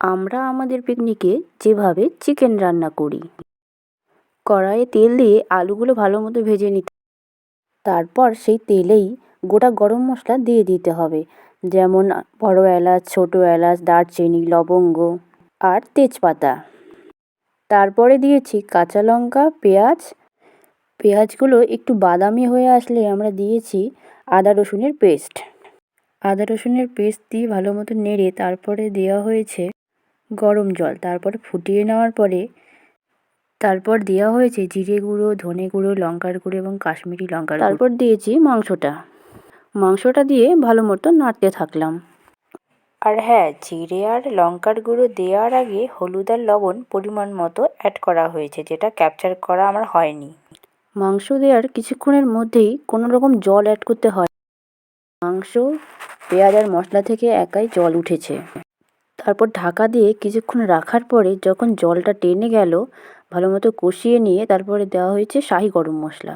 আমরা আমাদের পিকনিকে যেভাবে চিকেন রান্না করি। কড়াইয়ে তেল দিয়ে আলুগুলো ভালো মতো ভেজে নিতে তারপর সেই তেলেই গোটা গরম মশলা দিয়ে দিতে হবে। যেমন বড় এলাচ, ছোটো এলাচ, দারচিনি, লবঙ্গ আর তেজপাতা। তারপরে দিয়েছি কাঁচা লঙ্কা, পেঁয়াজ। পেঁয়াজগুলো একটু বাদামি হয়ে আসলে আমরা দিয়েছি আদা রসুনের পেস্ট। আদা রসুনের পেস্ট দিয়ে ভালো মতো নেড়ে তারপরে দেওয়া হয়েছে গরম জল। তারপরে ফুটিয়ে নেওয়ার পরে তারপর দেওয়া হয়েছে জিরে গুঁড়ো ধনে গুঁড়ো লঙ্কার গুঁড়ো এবং কাশ্মীরি লঙ্কার তারপর দিয়েছি মাংসটা। মাংসটা দিয়ে ভালো মতো নাড়তে থাকলাম। আর হ্যাঁ জিরে আর লঙ্কার গুঁড়ো দেওয়ার আগে হলুদ আর লবণ পরিমাণ মতো অ্যাড করা হয়েছে যেটা ক্যাপচার করা আমার হয়নি। মাংস দেওয়ার কিছুক্ষণের মধ্যেই কোনো রকম জল অ্যাড করতে হয়। মাংস পেঁয়াজ আর মশলা থেকে একাই জল উঠেছে। তারপর ঢাকা দিয়ে কিছুক্ষণ রাখার পরে যখন জলটা টেনে গেল ভালো মতো কষিয়ে নিয়ে তারপরে দেওয়া হয়েছে শাহি গরম মশলা।